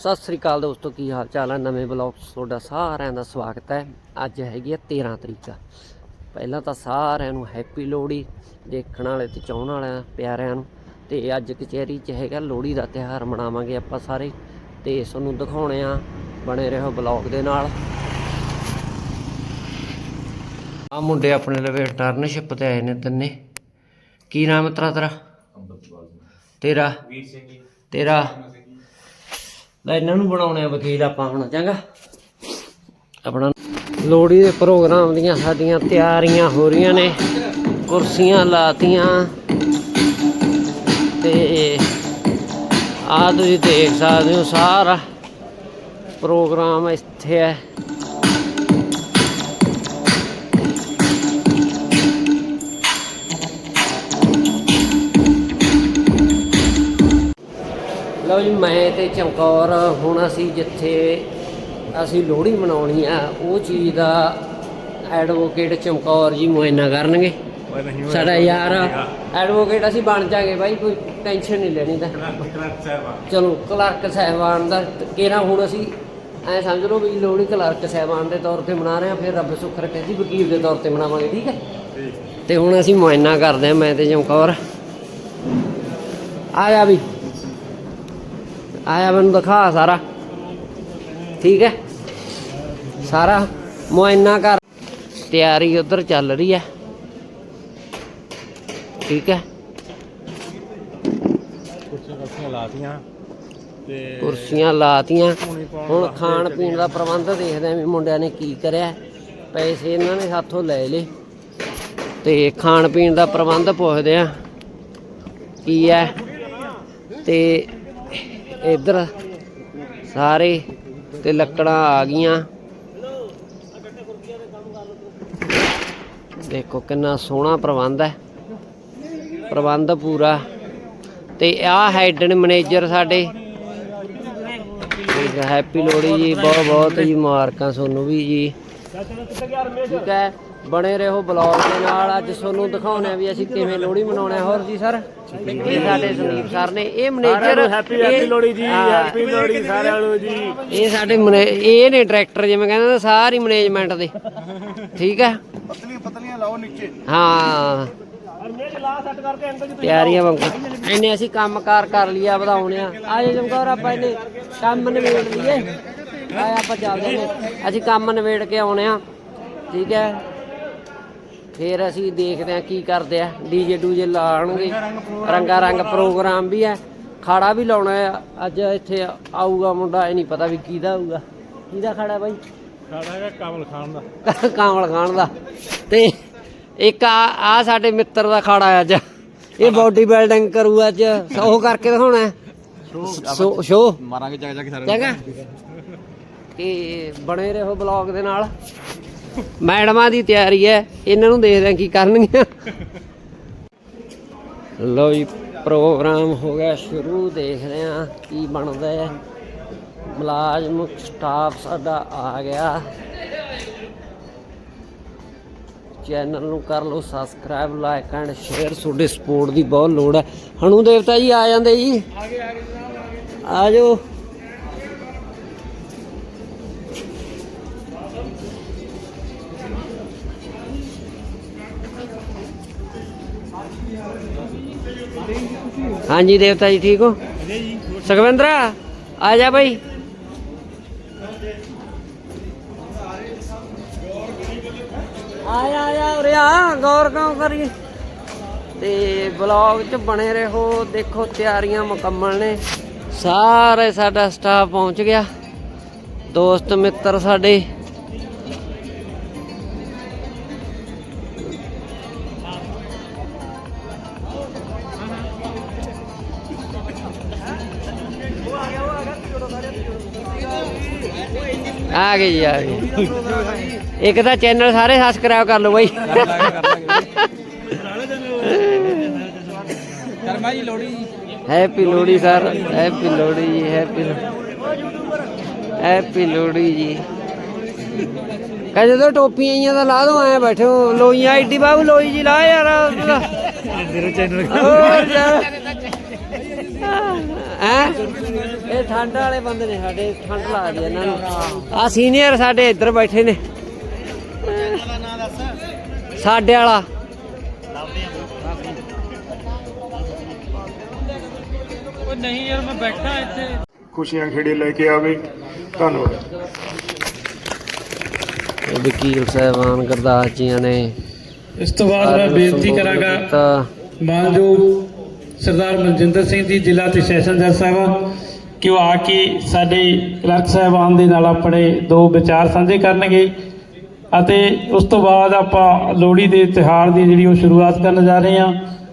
ਸਤਿ ਸ੍ਰੀ ਅਕਾਲ ਦੋਸਤੋ ਕੀ ਹਾਲ ਚਾਲ ਹੈ ਨਵੇਂ ਬਲੌਗ ਤੁਹਾਡਾ ਸਾਰਿਆਂ ਦਾ ਸਵਾਗਤ ਹੈ। ਅੱਜ ਹੈਗੀ ਹੈ 13 ਤਰੀਕ ਪਹਿਲਾਂ ਤਾਂ ਸਾਰਿਆਂ ਨੂੰ ਹੈਪੀ ਲੋਹੜੀ ਦੇਖਣ ਵਾਲੇ ਤੇ ਚਾਹਣ ਵਾਲਿਆਂ ਪਿਆਰਿਆਂ ਨੂੰ। ਤੇ ਅੱਜ ਕਚਹਿਰੀ 'ਚ ਹੈਗਾ ਲੋਹੜੀ ਦਾ ਤਿਉਹਾਰ ਮਨਾਵਾਂਗੇ ਆਪਾਂ ਸਾਰੇ। ਤੇ ਤੁਹਾਨੂੰ ਦਿਖਾਉਣੇ ਆ ਬਣੇ ਰਹੋ ਬਲੌਗ ਦੇ ਨਾਲ। ਆ ਮੁੰਡੇ ਆਪਣੇ ਲਵੇ ਟਰਨਸ਼ਿਪ ਤੇ ਆਏ ਨੇ ਤਿੰਨੇ। ਕੀ ਨਾਮ ਤੇਰਾ? ਤੇਰਾ? ਤੇਰਾ ਤੇਰਾ? ਲੈ ਇਹਨਾਂ ਨੂੰ ਬਣਾਉਣੇ ਆ ਵਕੀਲ ਆਪਾਂ ਹੁਣ, ਚੰਗਾ। ਆਪਣਾ ਲੋਹੜੀ ਦੇ ਪ੍ਰੋਗਰਾਮ ਦੀਆਂ ਸਾਡੀਆਂ ਤਿਆਰੀਆਂ ਹੋ ਰਹੀਆਂ ਨੇ, ਕੁਰਸੀਆਂ ਲਾਤੀਆਂ। ਤੇ ਆ ਤੁਸੀਂ ਦੇਖ ਸਕਦੇ ਹੋ ਸਾਰਾ ਪ੍ਰੋਗਰਾਮ ਇੱਥੇ ਹੈ। ਲਓ ਜੀ ਮੈਂ ਤੇ ਚਮਕੌਰ ਹੁਣ ਅਸੀਂ ਜਿੱਥੇ ਅਸੀਂ ਲੋਹੜੀ ਮਨਾਉਣੀ ਆ ਉਹ ਚੀਜ਼ ਦਾ ਐਡਵੋਕੇਟ ਚਮਕੌਰ ਜੀ ਮੁਆਇਨਾ ਕਰਨਗੇ। ਸਾਡਾ ਯਾਰ ਐਡਵੋਕੇਟ ਅਸੀਂ ਬਣ ਜਾਗੇ ਬਾਈ ਕੋਈ ਟੈਨਸ਼ਨ ਨਹੀਂ ਲੈਣੀ ਤਾਂ। ਚਲੋ ਕਲਰਕ ਸਾਹਿਬਾਨ ਦਾ ਕਿਹੜਾ ਹੁਣ ਅਸੀਂ ਐ ਸਮਝ ਲਓ ਵੀ ਲੋਹੜੀ ਕਲਰਕ ਸਾਹਿਬਾਨ ਦੇ ਤੌਰ ਤੇ ਮਨਾ ਰਹੇ ਆ ਫਿਰ ਰੱਬ ਸੁੱਖ ਰੱਖੇ ਜੀ ਵਕੀਲ ਦੇ ਤੌਰ ਤੇ ਮਨਾਵਾਂਗੇ ਠੀਕ ਹੈ? ਤੇ ਹੁਣ ਅਸੀਂ ਮੁਆਇਨਾ ਕਰਦੇ ਆ ਮੈਂ ਤੇ ਚਮਕੌਰ। ਆ ਜਾ ਵੀ। ਆਇਆ ਮੈਨੂੰ ਦਿਖਾ ਸਾਰਾ। ਠੀਕ ਹੈ? ਸਾਰਾ। ਮੁਆਇਨਾ ਕਰ ਤਿਆਰੀ ਉਧਰ ਚੱਲ ਰਹੀ ਹੈ। ਠੀਕ ਹੈ? ਕੁਰਸੀਆਂ ਲਾਤੀਆਂ ਤੇ ਕੁਰਸੀਆਂ ਲਾਤੀਆਂ। ਪਾਉਣੀ ਪਾਉਣ ਹੁਣ ਖਾਣ ਪੀਣ ਦਾ ਪ੍ਰਬੰਧ ਦੇਖਦੇ ਆਂ ਵੀ ਮੁੰਡਿਆਂ ਨੇ ਕੀ ਕਰਿਆ। ਪੈਸੇ ਇਹਨਾਂ ਨੇ ਸਾਥੋਂ ਲੈ ਲਏ। ਤੇ ਖਾਣ ਪੀਣ ਦਾ ਪ੍ਰਬੰਧ ਪੁੱਛਦੇ ਆ ਕੀ ਹੈ। ਤੇ ਇੱਧਰ ਸਾਰੇ ਤੇ ਲੱਕੜਾਂ ਆ ਗਈਆਂ। ਦੇਖੋ ਕਿੰਨਾ ਸੋਹਣਾ ਪ੍ਰਬੰਧ ਹੈ। ਪ੍ਰਬੰਧ ਪੂਰਾ। ਤੇ ਆਹ ਹੈਡ ਮੈਨੇਜਰ ਸਾਡੇ। ਠੀਕ ਹੈਪੀ ਲੋਹੜੀ ਜੀ, ਬਹੁਤ ਬਹੁਤ ਜੀ, ਮੁਬਾਰਕਾਂ ਤੁਹਾਨੂੰ ਵੀ ਜੀ। ਠੀਕ ਹੈ, ਬਣੇ ਰਹੋ ਬਲੌਗ ਦੇ ਨਾਲ। ਅੱਜ ਤੁਹਾਨੂੰ ਦਿਖਾਉਣਾ ਵੀ ਅਸੀਂ ਕਿਵੇਂ ਲੋਹੜੀ ਮਨਾਉਣਾ ਹੋਰ ਜੀ ਸਰ? ਇਹ ਸਾਡੇ ਸੰਦੀਪ ਸਰ ਨੇ। ਇਹ manager happy happy Lohri ji happy Lohri ਸਾਰਿਆਂ ਨੂੰ ਜੀ। ਇਹ ਸਾਡੇ ਮਨੇ- ਇਹ ਨੇ ਡਾਇਰੈਕਟਰ ਜਿਵੇਂ ਕਹਿੰਦੇ ਨੇ ਸਾਰੀ ਮੈਨੇਜਮੈਂਟ ਦੇ। ਠੀਕ ਹੈ? ਪਤਲੀਆਂ ਪਤਲੀਆਂ ਲਾਓ ਨੀਚੇ ਹਾਂ। ਤਿਆਰੀਆਂ ਵਾਂਗ। ਇਹਨੇ ਅਸੀਂ ਕੰਮਕਾਰ ਕਰ ਲਿਆ ਵਧਾਉਣੇ ਆ। ਆ ਜੇ ਜਮਕੌਰ ਆਪਾਂ ਇਹਨੇ ਕੰਮ ਨਿਬੇੜ ਲਈਏ। ਆ ਆਪਾਂ ਚੱਲਦੇ ਨੇ। ਅਸੀਂ ਕੰਮ ਨਿਬੇੜ ਕੇ ਆਉਣੇ ਆ। ਠੀਕ ਹੈ? ਫਿਰ ਅਸੀਂ ਦੇਖਦੇ ਆ ਕੀ ਕਰਦੇ ਆ। ਡੀਜੇ ਡੂਜੇ ਲਾਣਗੇ ਰੰਗਾ ਰੰਗ ਪ੍ਰੋਗਰਾਮ ਵੀ ਹੈ। ਖਾੜਾ ਵੀ ਲਾਉਣਾ ਆ। ਅੱਜ ਇੱਥੇ ਆਊਗਾ ਮੁੰਡਾ ਇਹ ਨਹੀਂ ਪਤਾ ਵੀ ਕਿਹਦਾ ਆਊਗਾ। ਕਿਹਦਾ ਖਾੜਾ ਬਾਈ? ਹੈਗਾ ਕਮਲ ਖਾਨ ਦਾ। ਕਾਮਲ ਖਾਨ ਦਾ। ਤੇ ਇੱਕ ਆ ਆ ਸਾਡੇ ਮਿੱਤਰ ਦਾ ਖਾੜਾ ਅੱਜ। ਇਹ ਬਾਡੀ ਬਿਲਡਿੰਗ ਕਰੂ ਅੱਜ। ਉਹ ਕਰਕੇ ਦਿਖਾਉਣਾ। ਹੈ। ਸੋ ਸ਼ੋ ਮਾਰਾਂਗੇ ਜਾ ਜਾ ਕੇ ਸਾਰੇ। ਚੰਗਾ। ਕਿ ਬਣੇ ਰਹੋ ਬਲੌਗ ਦੇ ਨਾਲ। ਮੈਡਮਾਂ ਦੀ ਤਿਆਰੀ ਹੈ, ਇਹਨਾਂ ਨੂੰ ਦੇਖਦੇ ਹਾਂ ਕੀ ਕਰਨਗੀਆਂ। ਲੋ ਜੀ, ਪ੍ਰੋਗਰਾਮ ਹੋ ਗਿਆ ਸ਼ੁਰੂ, ਦੇਖਦੇ ਹਾਂ ਕੀ ਬਣਦਾ ਹੈ। ਮੁਲਾਜ਼ਮ, ਸਟਾਫ ਸਾਡਾ ਆ ਗਿਆ। ਚੈਨਲ ਨੂੰ ਕਰ ਲਓ ਸਬਸਕ੍ਰਾਈਬ, ਲਾਈਕ ਐਂਡ ਸ਼ੇਅਰ, ਤੁਹਾਡੇ ਸਪੋਰਟ ਦੀ ਬਹੁਤ ਲੋੜ ਹੈ। ਹਣੂ ਦੇਵਤਾ ਜੀ ਆ ਜਾਂਦੇ ਜੀ। ਆ ਜਾਓ। ਹਾਂਜੀ ਦੇਵਤਾ ਜੀ, ਠੀਕ ਹੋ? ਸੁਖਵਿੰਦਰਾ, ਆ ਜਾ ਭਾਈ ਆਇਆ ਆਇਆ ਉਰੇ ਆ, ਗੌਰ ਕਿਉਂ ਕਰੀ ਤੇ ਬਲੌਗ 'ਚ ਬਣੇ ਰਹੋ, ਦੇਖੋ ਤਿਆਰੀਆਂ ਮੁਕੰਮਲ ਨੇ। ਸਾਰੇ ਸਾਡਾ ਸਟਾਫ ਪਹੁੰਚ ਗਿਆ। ਦੋਸਤ, ਮਿੱਤਰ ਸਾਡੇ। ਆ ਗਏ ਜੀ ਆ ਗਏ ਇੱਕ ਤਾਂ ਚੈਨਲ ਸਾਰੇ ਸਬਸਕ੍ਰਾਈਬ ਕਰ ਲਓ ਬਾਈ। Karma ji Lohri. Happy Lohri sir happy Lohri ji happy happy Lohri ਜੀ। ਕਹਿੰਦੇ ਤਾਂ ਟੋਪੀਆਂ ਆਈਆਂ ਤਾਂ ਲਾ ਦੋ ਐ ਬੈਠੇ ਲੋਈਆਂ ਆਈਡੀ ਬਾਬੂ ਲੋਈ ਜੀ ਲਾ ਯਾਰ। ਮੇਰੇ ਚੈਨਲ ਹੋਰ ਯਾਰ ਹੈ? ਇਹ ਠੰਡ ਵਾਲੇ ਬੰਦੇ ਨੇ ਸਾਡੇ ਠੰਡ ਲੱਗਦੀ ਇਹਨਾਂ ਨੂੰ। ਆ ਸੀਨੀਅਰ ਸਾਡੇ ਇੱਧਰ ਬੈਠੇ ਨੇ। ਸਾਡੇ ਵਾਲਾ। ਉਹ ਨਹੀਂ ਯਾਰ ਮੈਂ ਬੈਠਾ ਇੱਥੇ। ਖੁਸ਼ੀਆਂ ਖੇੜੇ ਲੈ ਕੇ ਆਵੇ। ਧੰਨਵਾਦ। ਵਕੀਲ ਸਾਹਿਬਾਨ ਗਰਦਾਸ ਜੀਆਂ ਨੇ। ਇਸ ਤੋਂ ਬਾਅਦ ਮੈਂ ਬੇਨਤੀ ਕਰਾਂਗਾ ਮਾਨਯੋਗ ਸਰਦਾਰ ਮਨਜਿੰਦਰ ਸਿੰਘ ਜੀ, ਜ਼ਿਲ੍ਹਾ ਤੇ ਸੈਸ਼ਨ ਜੱਜ ਸਾਹਿਬ। ਕਿ ਉਹ ਆ ਕੇ ਸਾਡੇ ਕਲਰਕ ਸਾਹਿਬਾਨ ਦੇ ਨਾਲ ਆਪਣੇ ਦੋ ਵਿਚਾਰ ਸਾਂਝੇ ਕਰਨਗੇ ਅਤੇ ਉਸ ਤੋਂ ਬਾਅਦ ਆਪਾਂ ਲੋਹੜੀ ਦੇ ਤਿਉਹਾਰ ਦੀ ਜਿਹੜੀ ਉਹ ਸ਼ੁਰੂਆਤ ਕਰਨ ਜਾ ਰਹੇ ਹਾਂ,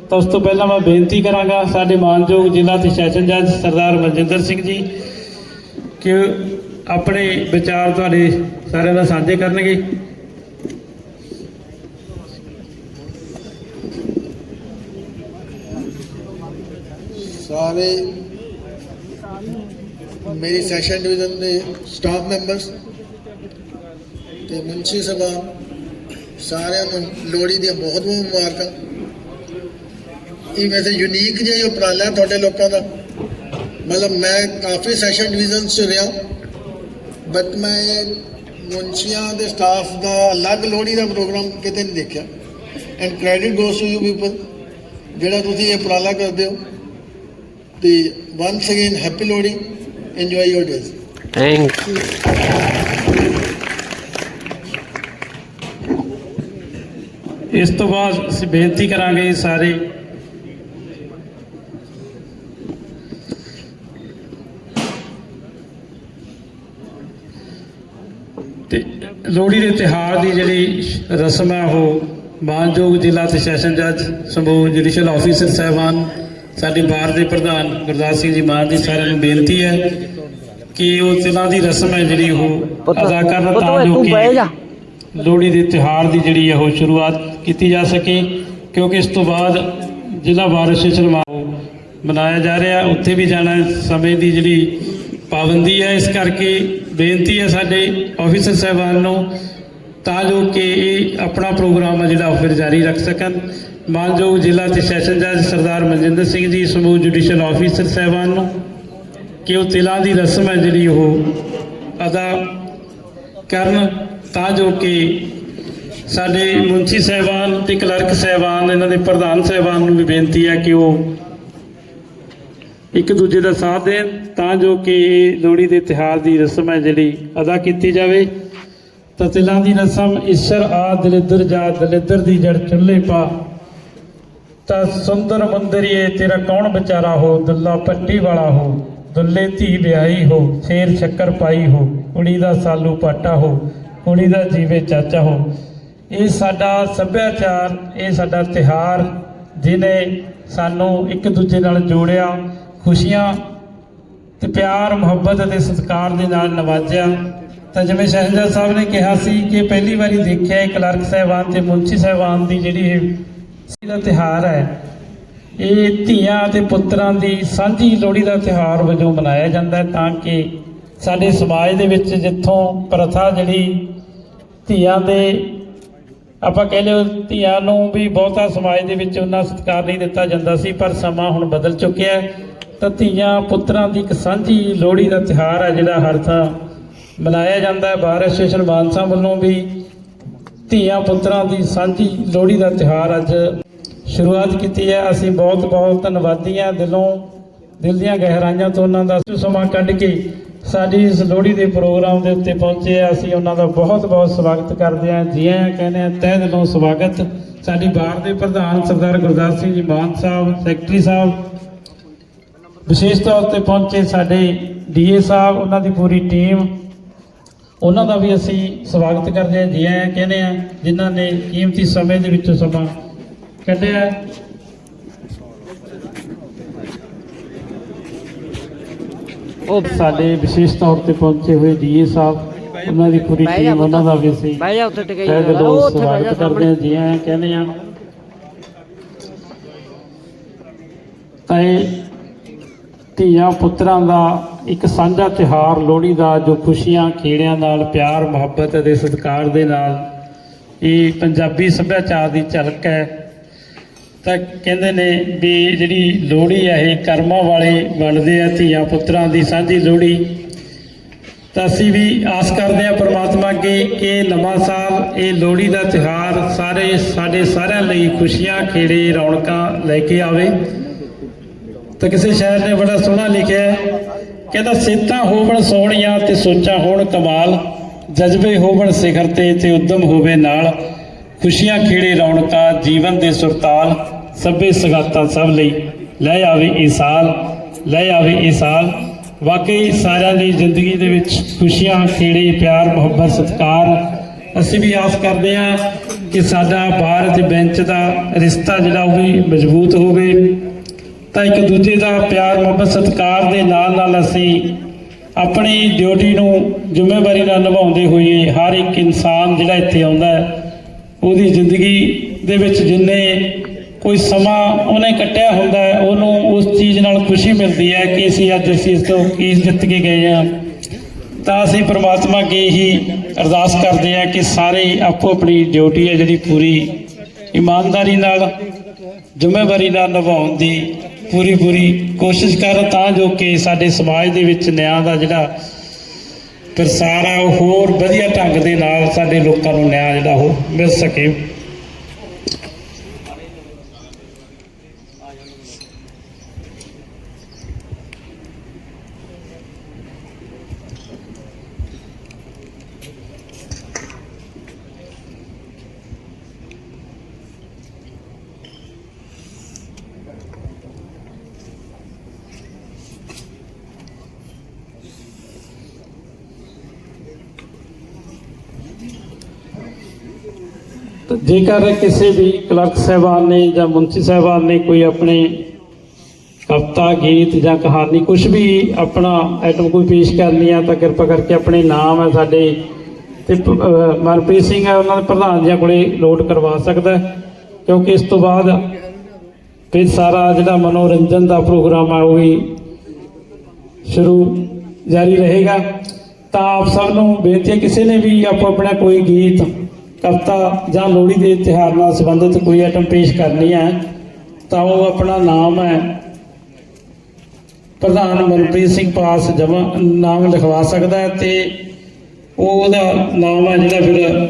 ਤਾਂ ਉਸ ਤੋਂ ਪਹਿਲਾਂ ਮੈਂ ਬੇਨਤੀ ਕਰਾਂਗਾ ਸਾਡੇ ਮਾਨਯੋਗ ਜ਼ਿਲ੍ਹਾ ਤੇ ਸੈਸ਼ਨ ਜੱਜ ਸਰਦਾਰ ਮਨਜਿੰਦਰ ਸਿੰਘ ਜੀ ਕਿ ਆਪਣੇ ਵਿਚਾਰ ਤੁਹਾਡੇ ਸਾਰਿਆਂ ਦਾ ਸਾਂਝੇ ਕਰਨਗੇ। ਸਾਰੇ ਮੇਰੀ ਸੈਸ਼ਨ ਡਿਵੀਜ਼ਨ ਦੇ ਸਟਾਫ ਮੈਂਬਰਸ ਤੇ ਮੁੰਸ਼ੀ ਸਾਹਿਬਾਨ, ਸਾਰਿਆਂ ਨੂੰ ਲੋਹੜੀ ਦੀਆਂ ਬਹੁਤ ਬਹੁਤ ਮੁਬਾਰਕਾਂ। ਇਹ ਵੈਸੇ ਯੂਨੀਕ ਜਿਹਾ ਉਪਰਾਲਾ ਤੁਹਾਡੇ ਲੋਕਾਂ ਦਾ। ਮਤਲਬ ਮੈਂ ਕਾਫੀ ਸੈਸ਼ਨ ਡਿਵੀਜ਼ਨ ਚ ਰਿਹਾ ਬਟ ਮੈਂ ਇਹ ਮੁੰਸ਼ੀਆਂ ਦੇ ਸਟਾਫ ਦਾ ਅਲੱਗ ਲੋਹੜੀ ਦਾ ਪ੍ਰੋਗਰਾਮ ਕਿਤੇ ਨਹੀਂ ਦੇਖਿਆ। And credit goes to you people ਜਿਹੜਾ ਤੁਸੀਂ ਇਹ ਉਪਰਾਲਾ ਕਰਦੇ ਹੋ। The once again happy Lodi. Enjoy your days. Thank you ਇਸ ਤੋਂ ਬਾਅਦ ਅਸੀਂ ਬੇਨਤੀ ਕਰਾਂਗੇ ਸਾਰੇ ਤੇ ਲੋਹੜੀ ਦੇ ਤਿਉਹਾਰ ਦੀ ਜਿਹੜੀ ਰਸਮ ਹੈ ਉਹ ਮਾਨਯੋਗ ਜ਼ਿਲ੍ਹਾ ਤੇ ਸੈਸ਼ਨ ਜੱਜ ਸਮੂਹ ਜੁਡੀਸ਼ੀਅਲ ਆਫੀਸਰ ਸਾਹਿਬਾਨ ਸਾਡੇ ਬਾਰ ਦੇ ਪ੍ਰਧਾਨ ਗੁਰਦਾਸ ਸਿੰਘ ਜੀ ਮਾਨ ਦੀ ਸਾਰਿਆਂ ਨੂੰ ਬੇਨਤੀ ਹੈ ਕਿ ਉਹ ਤਿਲਾਂ ਦੀ ਰਸਮ ਹੈ ਜਿਹੜੀ ਉਹ ਅਦਾ ਕਰਨ ਤਾਂ ਜੋ ਕਿ ਲੋਹੜੀ ਦੇ ਤਿਉਹਾਰ ਦੀ ਜਿਹੜੀ ਹੈ ਉਹ ਸ਼ੁਰੂਆਤ ਕੀਤੀ ਜਾ ਸਕੇ ਕਿਉਂਕਿ ਇਸ ਤੋਂ ਬਾਅਦ ਜ਼ਿਲ੍ਹਾ ਵਾਰਿਸ ਸੇਸ਼ਨ ਮਨਾਇਆ ਜਾ ਰਿਹਾ ਉੱਥੇ ਵੀ ਜਾਣਾ। ਸਮੇਂ ਦੀ ਜਿਹੜੀ ਪਾਬੰਦੀ ਹੈ ਇਸ ਕਰਕੇ ਬੇਨਤੀ ਹੈ ਸਾਡੇ ਆਫੀਸਰ ਸਾਹਿਬਾਨ ਨੂੰ ਤਾਂ ਜੋ ਕਿ ਇਹ ਆਪਣਾ ਪ੍ਰੋਗਰਾਮ ਹੈ ਜਿਹੜਾ ਉਹ ਫਿਰ ਜਾਰੀ ਰੱਖ ਸਕਣ ਮਾਨਯੋਗ ਜ਼ਿਲ੍ਹਾ ਤੇ ਸੈਸ਼ਨ ਜੱਜ ਸਰਦਾਰ ਮਨਜਿੰਦਰ ਸਿੰਘ ਜੀ, ਸਮੂਹ ਜੁਡੀਸ਼ੀਅਲ ਆਫੀਸਰ ਸਾਹਿਬਾਨ ਨੂੰ ਕਿ ਉਹ ਤਿਲਾਂ ਦੀ ਰਸਮ ਹੈ ਜਿਹੜੀ ਉਹ ਅਦਾ ਕਰਨ ਤਾਂ ਜੋ ਕਿ ਸਾਡੇ ਮੁੰਸ਼ੀ ਸਾਹਿਬਾਨ ਤੇ ਕਲਰਕ ਸਾਹਿਬਾਨ, ਇਹਨਾਂ ਦੇ ਪ੍ਰਧਾਨ ਸਾਹਿਬਾਨ ਨੂੰ ਵੀ ਬੇਨਤੀ ਹੈ ਕਿ ਉਹ ਇੱਕ ਦੂਜੇ ਦਾ ਸਾਥ ਦੇਣ ਤਾਂ ਜੋ ਕਿ ਇਹ ਲੋਹੜੀ ਦੇ ਤਿਉਹਾਰ ਦੀ ਰਸਮ ਹੈ ਜਿਹੜੀ ਅਦਾ ਕੀਤੀ ਜਾਵੇ। ਤਾਂ ਤਿਲਾਂ ਦੀ ਰਸਮ ਈਸ਼ਰ ਆ ਦਲਿੱਦਰ ਜਾ ਦਲਿੱਦਰ ਦੀ ਜੜ ਚੁੱਲ੍ਹੇ ਪਾ ਤਾਂ ਸੁੰਦਰ ਮੁੰਦਰੀਏ, ਤੇਰਾ ਕੌਣ ਵਿਚਾਰਾ ਹੋ? ਦੁੱਲਾ ਪੱਟੀ ਵਾਲਾ ਹੋ। ਦੁੱਲੇ ਧੀ ਵਿਆਹੀ ਹੋ ਸ਼ੇਰ ਸ਼ੱਕਰ ਪਾਈ ਹੋ। ਕੁੜੀ ਦਾ ਸਾਲੂ ਪਾਟਾ ਹੋ, ਕੁੜੀ ਦਾ ਜੀਵੇ ਚਾਚਾ ਹੋ। ਇਹ ਸਾਡਾ ਸੱਭਿਆਚਾਰ, ਇਹ ਸਾਡਾ ਤਿਹਾਰ ਜਿਨੇ ਸਾਨੂੰ ਇੱਕ ਦੂਜੇ ਨਾਲ ਜੋੜਿਆ, ਖੁਸ਼ੀਆਂ ਤੇ ਪਿਆਰ, ਮੁਹੱਬਤ ਅਤੇ ਸਤਿਕਾਰ ਦੇ ਨਾਲ ਨਵਾਜਿਆ। ਤਾਂ ਜਿਵੇਂ ਸ਼ਹਿਜ਼ਾਦ ਸਾਹਿਬ ਨੇ ਕਿਹਾ ਸੀ ਕਿ ਪਹਿਲੀ ਵਾਰੀ ਦੇਖਿਆ ਕਲਰਕ ਸਾਹਿਬਾਨ ਤੇ ਮੁੰਸ਼ੀ ਸਾਹਿਬਾਨ ਦੀ ਜਿਹੜੀ ਇਹ ਦਾ ਤਿਹਾਰ ਹੈ। ਇਹ ਧੀਆਂ ਅਤੇ ਪੁੱਤਰਾਂ ਦੀ ਸਾਂਝੀ ਲੋਹੜੀ ਦਾ ਤਿਹਾਰ ਵਜੋਂ ਮਨਾਇਆ ਜਾਂਦਾ ਹੈ ਤਾਂ ਕਿ ਸਾਡੇ ਸਮਾਜ ਦੇ ਵਿੱਚ ਜਿੱਥੋਂ ਪ੍ਰਥਾ ਜਿਹੜੀ ਧੀਆਂ ਦੇ ਆਪਾਂ ਕਹਿ ਲਿਓ ਧੀਆਂ ਨੂੰ ਵੀ ਬਹੁਤਾ ਸਮਾਜ ਦੇ ਵਿੱਚ ਉਹਨਾਂ ਸਤਿਕਾਰ ਨਹੀਂ ਦਿੱਤਾ ਜਾਂਦਾ ਸੀ, ਪਰ ਸਮਾਂ ਹੁਣ ਬਦਲ ਚੁੱਕਿਆ ਹੈ। ਤਾਂ ਧੀਆਂ ਪੁੱਤਰਾਂ ਦੀ ਇੱਕ ਸਾਂਝੀ ਲੋਹੜੀ ਦਾ ਤਿਹਾਰ ਹੈ ਜਿਹੜਾ ਹਰ ਥਾਂ ਮਨਾਇਆ ਜਾਂਦਾ ਹੈ। ਭਾਰਤ ਸਟੇਸ਼ਨ ਮਾਨਸਾ ਵੱਲੋਂ ਵੀ ਧੀਆਂ ਪੁੱਤਰਾਂ ਦੀ ਸਾਂਝੀ ਲੋਹੜੀ ਦਾ ਤਿਉਹਾਰ ਅੱਜ ਸ਼ੁਰੂਆਤ ਕੀਤੀ ਹੈ। ਅਸੀਂ ਬਹੁਤ ਬਹੁਤ ਧੰਨਵਾਦੀ ਹਾਂ। ਦਿਲੋਂ ਦਿਲ ਦੀਆਂ ਗਹਿਰਾਈਆਂ ਤੋਂ ਉਹਨਾਂ ਦਾ ਸਮਾਂ ਕੱਢ ਕੇ ਸਾਡੀ ਇਸ ਲੋਹੜੀ ਦੇ ਪ੍ਰੋਗਰਾਮ ਦੇ ਉੱਤੇ ਪਹੁੰਚੇ ਆ ਅਸੀਂ ਉਹਨਾਂ ਦਾ ਬਹੁਤ ਬਹੁਤ ਸਵਾਗਤ ਕਰਦੇ ਹਾਂ। ਜੀ ਆਇਆਂ ਕਹਿੰਦੇ ਆ ਤਹਿ ਦਿਲੋਂ ਸਵਾਗਤ। ਸਾਡੀ ਬਾਰ ਦੇ ਪ੍ਰਧਾਨ ਸਰਦਾਰ ਗੁਰਦਾਸ ਸਿੰਘ ਜੀ ਮਾਨ ਸਾਹਿਬ, ਸੈਕਟਰੀ ਸਾਹਿਬ, ਵਿਸ਼ੇਸ਼ ਤੌਰ ਤੇ ਪਹੁੰਚੇ ਸਾਡੇ ਡੀਏ ਸਾਹਿਬ, ਉਹਨਾਂ ਦੀ ਪੂਰੀ ਟੀਮ ਉਹਨਾਂ ਦਾ ਵੀ ਅਸੀਂ ਸਵਾਗਤ ਕਰਦੇ ਹਾਂ ਜੀ ਆਇਆਂ ਕਹਿੰਦੇ ਆ ਜਿਨ੍ਹਾਂ ਨੇ ਕੀਮਤੀ ਸਮੇਂ ਦੇ ਵਿੱਚੋਂ ਸਮਾਂ ਕੱਢਿਆ। ਉਹ ਸਾਡੇ ਵਿਸ਼ੇਸ਼ ਤੌਰ ਤੇ ਪਹੁੰਚੇ ਹੋਏ ਡੀਏ ਸਾਹਿਬ ਉਹਨਾਂ ਦੀ ਪੂਰੀ ਟੀਮ ਉਹਨਾਂ ਦਾ ਵੀ ਅਸੀਂ ਬਹਿ ਜਾ ਉੱਥੇ ਟਿਕਾਈ ਤਹਿ ਲਗਾ ਦਿਲੋਂ ਉਹ ਉੱਥੇ ਬਹਿ ਜਾ ਸਵਾਗਤ ਕਰਦੇ ਹਾਂ ਜੀ ਆਇਆਂ ਕਹਿੰਦੇ ਆ ਤਾਂ ਇਹ ਧੀਆਂ ਪੁੱਤਰਾਂ ਦਾ ਇੱਕ ਸਾਂਝਾ ਤਿਉਹਾਰ, ਲੋਹੜੀ ਦਾ, ਜੋ ਖੁਸ਼ੀਆਂ, ਖੇੜਿਆਂ ਨਾਲ, ਪਿਆਰ, ਮੁਹੱਬਤ ਅਤੇ ਸਤਿਕਾਰ ਦੇ ਨਾਲ ਇਹ ਪੰਜਾਬੀ ਸੱਭਿਆਚਾਰ ਦੀ ਝਲਕ ਹੈ। ਤਾਂ ਕਹਿੰਦੇ ਨੇ ਵੀ ਜਿਹੜੀ ਲੋਹੜੀ ਹੈ, ਇਹ ਕਰਮਾਂ ਵਾਲੇ ਵੰਡਦੇ ਆ ਧੀਆਂ ਪੁੱਤਰਾਂ ਦੀ ਸਾਂਝੀ ਲੋਹੜੀ। ਤਾਂ ਅਸੀਂ ਵੀ ਆਸ ਕਰਦੇ ਹਾਂ ਪ੍ਰਮਾਤਮਾ ਅੱਗੇ ਕਿ ਨਵਾਂ ਸਾਲ ਇਹ ਲੋਹੜੀ ਦਾ ਤਿਉਹਾਰ ਸਾਰੇ ਸਾਡੇ ਸਾਰਿਆਂ ਲਈ ਖੁਸ਼ੀਆਂ, ਖੇੜੇ, ਰੌਣਕਾਂ ਲੈ ਕੇ ਆਵੇ। ਤਾਂ ਕਿਸੇ ਸ਼ਾਇਰ ਨੇ ਬੜਾ ਸੋਹਣਾ ਲਿਖਿਆ ਕਹਿੰਦਾ ਸਿੱਤਾਂ ਹੋਵਣ ਸੋਹਣੀਆਂ ਤੇ ਸੋਚਾਂ ਹੋਣ ਕਮਾਲ, ਜਜ਼ਬੇ ਹੋਵਣ ਸਿਖਰ ਤੇ ਤੇ ਉਦਮ ਹੋਵੇ ਨਾਲ, ਖੁਸ਼ੀਆਂ ਖੇੜੇ ਰੌਣਕਾਂ, ਜੀਵਨ ਦੇ ਸੁਰਤਾਲ, ਸਭੇ ਸਗਾਤਾਂ ਸਭ ਲਈ, ਲੈ ਆਵੇ ਇਹ ਸਾਲ, ਲੈ ਆਵੇ ਇਹ ਸਾਲ। ਵਾਕਈ ਸਾਰਿਆਂ ਦੀ ਜ਼ਿੰਦਗੀ ਦੇ ਵਿੱਚ ਖੁਸ਼ੀਆਂ, ਖੇੜੇ, ਪਿਆਰ, ਮੁਹੱਬਤ, ਸਤਿਕਾਰ, ਅਸੀਂ ਵੀ ਆਸ ਕਰਦੇ ਹਾਂ ਕਿ ਸਾਡਾ ਭਾਰਤ ਬੈਂਚ ਦਾ ਰਿਸ਼ਤਾ ਜਿਹੜਾ ਉਹ ਵੀ ਮਜ਼ਬੂਤ ਹੋਵੇ। ਤਾਂ ਇੱਕ ਦੂਜੇ ਦਾ ਪਿਆਰ, ਮੁਹੱਬਤ, ਸਤਿਕਾਰ ਦੇ ਨਾਲ ਨਾਲ ਅਸੀਂ ਆਪਣੀ ਡਿਊਟੀ ਨੂੰ ਜ਼ਿੰਮੇਵਾਰੀ ਨਾਲ ਨਿਭਾਉਂਦੇ ਹੋਈਏ, ਹਰ ਇੱਕ ਇਨਸਾਨ ਜਿਹੜਾ ਇੱਥੇ ਆਉਂਦਾ ਹੈ, ਉਹਦੀ ਜ਼ਿੰਦਗੀ ਦੇ ਵਿੱਚ ਜਿੰਨੇ ਕੋਈ ਸਮਾਂ ਉਹਨੇ ਕੱਟਿਆ ਹੁੰਦਾ ਹੈ, ਉਹਨੂੰ ਉਸ ਚੀਜ਼ ਨਾਲ ਖੁਸ਼ੀ ਮਿਲਦੀ ਹੈ ਕਿ ਅਸੀਂ ਅੱਜ ਅਸੀਂ ਇਸ ਤੋਂ ਕੀ ਜਿੱਤ ਕੇ ਗਏ ਹਾਂ। ਤਾਂ ਅਸੀਂ ਪ੍ਰਮਾਤਮਾ ਅੱਗੇ ਹੀ ਅਰਦਾਸ ਕਰਦੇ ਹਾਂ ਕਿ ਸਾਰੇ ਆਪੋ ਆਪਣੀ ਡਿਊਟੀ ਹੈ ਜਿਹੜੀ ਪੂਰੀ ਇਮਾਨਦਾਰੀ ਨਾਲ, ਜ਼ਿੰਮੇਵਾਰੀ ਨਾਲ ਨਿਭਾਉਣ ਦੀ ਪੂਰੀ ਪੂਰੀ ਕੋਸ਼ਿਸ਼ ਕਰ ਤਾਂ ਜੋ ਕਿ ਸਾਡੇ ਸਮਾਜ ਦੇ ਵਿੱਚ ਨਿਆਂ ਦਾ ਜਿਹੜਾ ਪ੍ਰਸਾਰ ਆ, ਉਹ ਹੋਰ ਵਧੀਆ ਢੰਗ ਦੇ ਨਾਲ ਸਾਡੇ ਲੋਕਾਂ ਨੂੰ ਨਿਆਂ ਜਿਹੜਾ ਉਹ ਮਿਲ ਸਕੇ। ਜੇਕਰ ਕਿਸੇ ਵੀ ਕਲਰਕ ਸਾਹਿਬਾਨ ਨੇ ਜਾਂ ਮੁੰਸੀ ਸਾਹਿਬਾਨ ਨੇ ਕੋਈ ਆਪਣੇ ਕਵਿਤਾ, ਗੀਤ ਜਾਂ ਕਹਾਣੀ ਕੁਝ ਵੀ ਆਪਣਾ ਆਈਟਮ ਕੋਈ ਪੇਸ਼ ਕਰਨੀ ਆ, ਤਾਂ ਕਿਰਪਾ ਕਰਕੇ ਆਪਣੇ ਨਾਮ ਹੈ ਸਾਡੇ ਤੇ ਮਨਪ੍ਰੀਤ ਸਿੰਘ ਹੈ, ਉਹਨਾਂ ਦੇ ਪ੍ਰਧਾਨ ਜੀ ਕੋਲੇ ਲੋਡ ਕਰਵਾ ਸਕਦਾ ਕਿਉਂਕਿ ਇਸ ਤੋਂ ਬਾਅਦ ਫਿਰ ਸਾਰਾ ਜਿਹੜਾ ਮਨੋਰੰਜਨ ਦਾ ਪ੍ਰੋਗਰਾਮ ਹੈ ਉਹ ਵੀ ਸ਼ੁਰੂ ਜਾਰੀ ਰਹੇਗਾ। ਤਾਂ ਆਪ ਸਭ ਨੂੰ ਬੇਨਤੀ ਹੈ, ਕਿਸੇ ਨੇ ਵੀ ਆਪੋ ਆਪਣਾ ਕੋਈ ਗੀਤ ਕਵਿਤਾ ਜਾਂ ਲੋਹੜੀ ਦੇ ਤਿਉਹਾਰ ਨਾਲ ਸੰਬੰਧਿਤ ਕੋਈ ਆਈਟਮ ਪੇਸ਼ ਕਰਨੀ ਹੈ, ਤਾਂ ਉਹ ਆਪਣਾ ਨਾਮ ਹੈ ਪ੍ਰਧਾਨ ਮਨਪ੍ਰੀਤ ਸਿੰਘ ਪਾਸ ਜਮਾ ਨਾਮ ਲਿਖਵਾ ਸਕਦਾ ਹੈ ਤੇ ਉਹ ਉਹਦਾ ਨਾਮ ਹੈ ਜਿਹੜਾ ਫਿਰ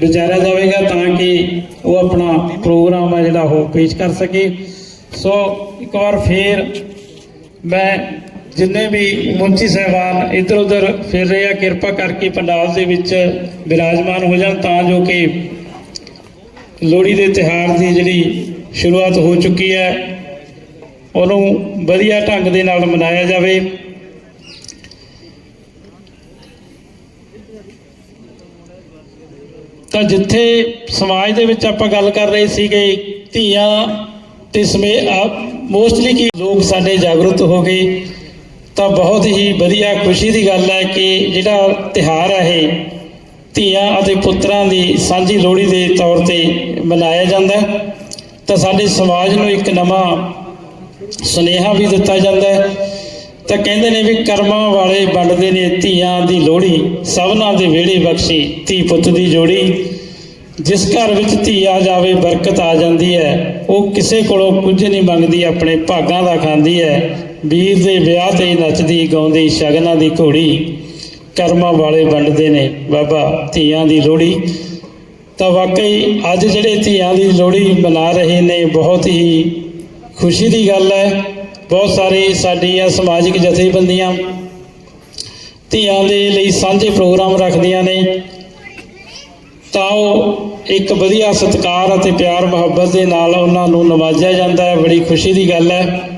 ਵਿਚਾਰਿਆ ਜਾਵੇਗਾ ਤਾਂ ਕਿ ਉਹ ਆਪਣਾ ਪ੍ਰੋਗਰਾਮ ਹੈ ਜਿਹੜਾ ਉਹ ਪੇਸ਼ ਕਰ ਸਕੇ। ਸੋ ਇੱਕ ਵਾਰ ਫੇਰ ਮੈਂ ਜਿੰਨੇ ਵੀ ਮੁੰਚੀ ਸਹਿਬਾਨ ਇੱਧਰ ਉੱਧਰ ਫਿਰ ਰਹੇ ਆ, ਕਿਰਪਾ ਕਰਕੇ ਪੰਡਾਲ ਦੇ ਵਿੱਚ ਬਿਰਾਜਮਾਨ ਹੋ ਜਾਣ ਤਾਂ ਜੋ ਕਿ ਲੋਹੜੀ ਦੇ ਤਿਹਾਰ ਦੀ ਜਿਹੜੀ ਸ਼ੁਰੂਆਤ ਹੋ ਚੁੱਕੀ ਹੈ, ਉਹਨੂੰ ਵਧੀਆ ਢੰਗ ਦੇ ਨਾਲ ਮਨਾਇਆ ਜਾਵੇ। ਤਾਂ ਜਿੱਥੇ ਸਮਾਜ ਦੇ ਵਿੱਚ ਆਪਾਂ ਗੱਲ ਕਰ ਰਹੇ ਸੀਗੇ, ਧੀਆਂ ਤੇ ਸਮੇ ਮੋਸਟਲੀ ਕਿ ਲੋਕ ਸਾਡੇ ਜਾਗਰੂਕ ਹੋ ਗਏ। ਤਾਂ ਬਹੁਤ ਹੀ ਵਧੀਆ ਖੁਸ਼ੀ ਦੀ ਗੱਲ ਹੈ ਕਿ ਜਿਹੜਾ ਤਿਹਾਰ ਹੈ ਇਹ ਧੀਆਂ ਅਤੇ ਪੁੱਤਰਾਂ ਦੀ ਸਾਂਝੀ ਲੋਹੜੀ ਦੇ ਤੌਰ ਤੇ ਮਨਾਇਆ ਜਾਂਦਾ ਤਾਂ ਸਾਡੇ ਸਮਾਜ ਨੂੰ ਇੱਕ ਨਵਾਂ ਸੁਨੇਹਾ ਵੀ ਦਿੱਤਾ ਜਾਂਦਾ ਹੈ। ਤਾਂ ਕਹਿੰਦੇ ਨੇ ਵੀ ਕਰਮਾਂ ਵਾਲੇ ਵੰਡਦੇ ਨੇ ਧੀਆਂ ਦੀ ਲੋਹੜੀ, ਸਭਨਾਂ ਦੇ ਵਿਹੜੇ ਬਖਸ਼ੀ ਧੀ ਪੁੱਤ ਦੀ ਜੋੜੀ। ਜਿਸ ਘਰ ਵਿੱਚ ਧੀ ਆ ਜਾਵੇ, ਬਰਕਤ ਆ ਜਾਂਦੀ ਹੈ। ਉਹ ਕਿਸੇ ਕੋਲੋਂ ਕੁਝ ਨਹੀਂ ਮੰਗਦੀ, ਆਪਣੇ ਭਾਗਾਂ ਦਾ ਖਾਂਦੀ ਹੈ। ਵੀਰ ਦੇ ਵਿਆਹ ਤੇ ਨੱਚਦੀ, ਗਾਉਂਦੀ, ਸ਼ਗਨਾਂ ਦੀ ਘੋੜੀ ਕਰਮਾਂ ਵਾਲੇ ਵੰਡਦੇ ਨੇ। ਬਾਬਾ, ਧੀਆਂ ਦੀ ਲੋਹੜੀ। ਤਾਂ ਵਾਕਈ ਅੱਜ ਜਿਹੜੇ ਧੀਆਂ ਦੀ ਲੋਹੜੀ ਮਨਾ ਰਹੇ ਨੇ, ਬਹੁਤ ਹੀ ਖੁਸ਼ੀ ਦੀ ਗੱਲ ਹੈ। ਬਹੁਤ ਸਾਰੇ ਸਾਡੀਆਂ ਸਮਾਜਿਕ ਜਥੇਬੰਦੀਆਂ ਧੀਆਂ ਦੇ ਲਈ ਸਾਂਝੇ ਪ੍ਰੋਗਰਾਮ ਰੱਖਦੀਆਂ ਨੇ। ਤਾਂ ਉਹ ਇੱਕ ਵਧੀਆ ਸਤਿਕਾਰ ਅਤੇ ਪਿਆਰ ਮੁਹੱਬਤ ਦੇ ਨਾਲ ਉਹਨਾਂ ਨੂੰ ਨਵਾਜਿਆ ਜਾਂਦਾ ਹੈ। ਬੜੀ ਖੁਸ਼ੀ ਦੀ ਗੱਲ ਹੈ।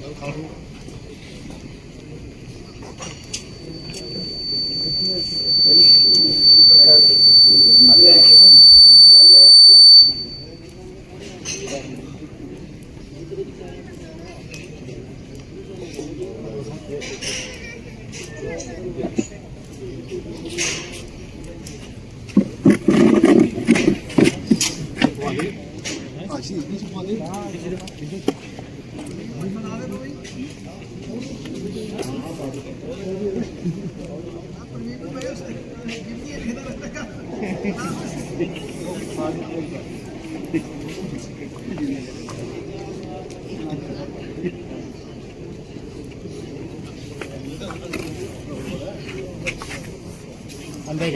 난 가고 ਹੈਲੋ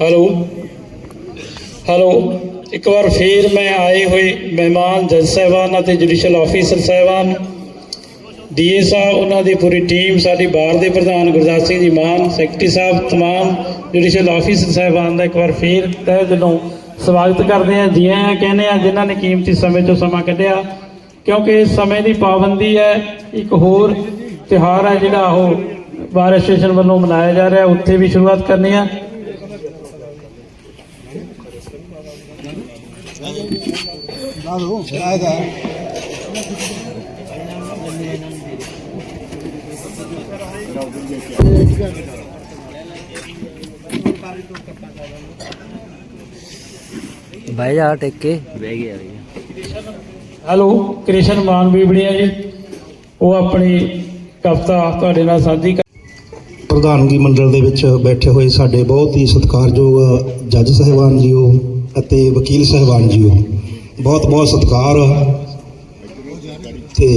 ਹੈਲੋ ਹੈਲੋ ਇੱਕ ਵਾਰ ਫੇਰ ਮੈਂ ਆਏ ਹੋਏ ਮਹਿਮਾਨ ਜੱਜ ਸਾਹਿਬਾਨ ਅਤੇ ਜੁਡੀਸ਼ੀਅਲ ਆਫੀਸਰ ਸਾਹਿਬਾਨ ਡੀਏ ਸਾਹਿਬ, ਉਹਨਾਂ ਦੀ ਪੂਰੀ ਟੀਮ, ਸਾਡੀ ਬਾਰ ਦੇ ਪ੍ਰਧਾਨ ਗੁਰਦਾਸ ਸਿੰਘ ਜੀ ਮਾਨ, ਸੈਕਟਰੀ ਸਾਹਿਬ ਤਮਾਮ ਜੁਡੀਸ਼ੀਅਲ ਆਫੀਸਰ ਸਾਹਿਬਾਨ ਦਾ ਇੱਕ ਵਾਰ ਫੇਰ ਤਹਿ ਦਿਲੋਂ ਸਵਾਗਤ ਕਰਦੇ ਹਾਂ। ਜੀ ਆਇਆਂ ਕਹਿੰਦੇ ਆ ਜਿਨ੍ਹਾਂ ਨੇ ਕੀਮਤੀ ਸਮੇਂ ਤੋਂ ਸਮਾਂ ਕੱਢਿਆ, ਕਿਉਂਕਿ ਸਮੇਂ ਦੀ ਪਾਬੰਦੀ ਹੈ, ਇੱਕ ਹੋਰ ਤਿਉਹਾਰ ਹੈ ਜਿਹੜਾ ਉਹ ਬਾਰ ਐਸੋਸੀਏਸ਼ਨ ਵੱਲੋਂ ਮਨਾਇਆ ਜਾ ਰਿਹਾ, ਉੱਥੇ ਵੀ ਸ਼ੁਰੂਆਤ ਕਰਨੀ ਆ। ਬਹਿ ਜਾ ਟਿੱਕੇ। ਬਹਿ ਗਿਆ ਹੈਲੋ ਕ੍ਰਿਸ਼ਨ ਮਾਨ ਬੀਬੜੀਆ ਜੀ। ਉਹ ਆਪਣੀ ਕਵਿਤਾ ਤੁਹਾਡੇ ਨਾਲ ਸਾਂਝੀ ਕਰ- ਪ੍ਰਧਾਨਗੀ ਮੰਡਲ ਦੇ ਵਿੱਚ ਬੈਠੇ ਹੋਏ ਸਾਡੇ ਬਹੁਤ ਹੀ ਸਤਿਕਾਰਯੋਗ ਜੱਜ ਸਾਹਿਬਾਨ ਜੀਓ ਅਤੇ ਵਕੀਲ ਸਾਹਿਬਾਨ ਜੀਓ। ਬਹੁਤ ਬਹੁਤ ਸਤਿਕਾਰ। ਤੇ